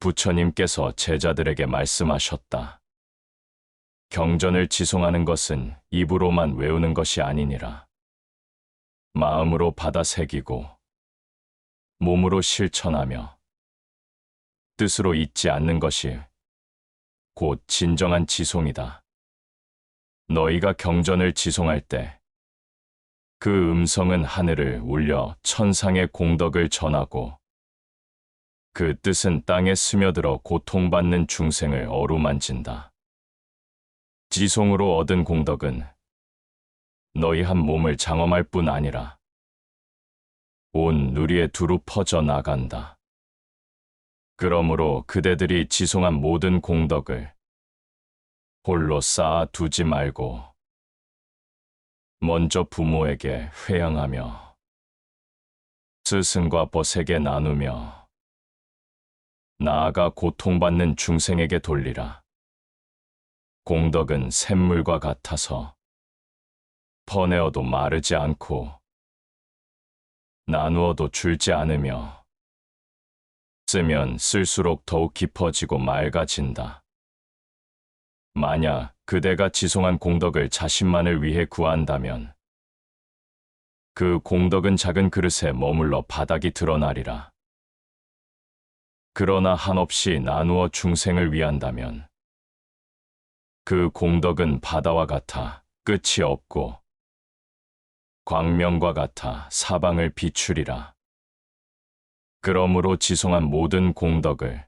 부처님께서 제자들에게 말씀하셨다. 경전을 지송하는 것은 입으로만 외우는 것이 아니니라. 마음으로 받아 새기고 몸으로 실천하며 뜻으로 잊지 않는 것이 곧 진정한 지송이다. 너희가 경전을 지송할 때 그 음성은 하늘을 울려 천상의 공덕을 전하고 그 뜻은 땅에 스며들어 고통받는 중생을 어루만진다. 지송으로 얻은 공덕은 너희 한 몸을 장엄할 뿐 아니라 온 누리에 두루 퍼져 나간다. 그러므로 그대들이 지송한 모든 공덕을 홀로 쌓아 두지 말고 먼저 부모에게 회양하며 스승과 벗에게 나누며 나아가 고통받는 중생에게 돌리라. 공덕은 샘물과 같아서 퍼내어도 마르지 않고 나누어도 줄지 않으며 쓰면 쓸수록 더욱 깊어지고 맑아진다. 만약 그대가 지송한 공덕을 자신만을 위해 구한다면 그 공덕은 작은 그릇에 머물러 바닥이 드러나리라. 그러나 한없이 나누어 중생을 위한다면 그 공덕은 바다와 같아 끝이 없고 광명과 같아 사방을 비추리라. 그러므로 지송한 모든 공덕을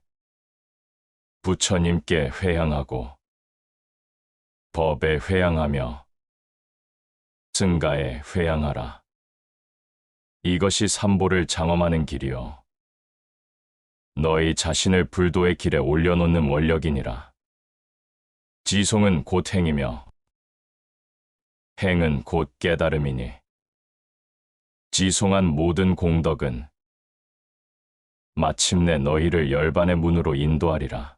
부처님께 회양하고 법에 회양하며 승가에 회양하라. 이것이 삼보를 장엄하는 길이요. 너희 자신을 불도의 길에 올려놓는 원력이니라. 지송은 곧 행이며 행은 곧 깨달음이니 지송한 모든 공덕은 마침내 너희를 열반의 문으로 인도하리라.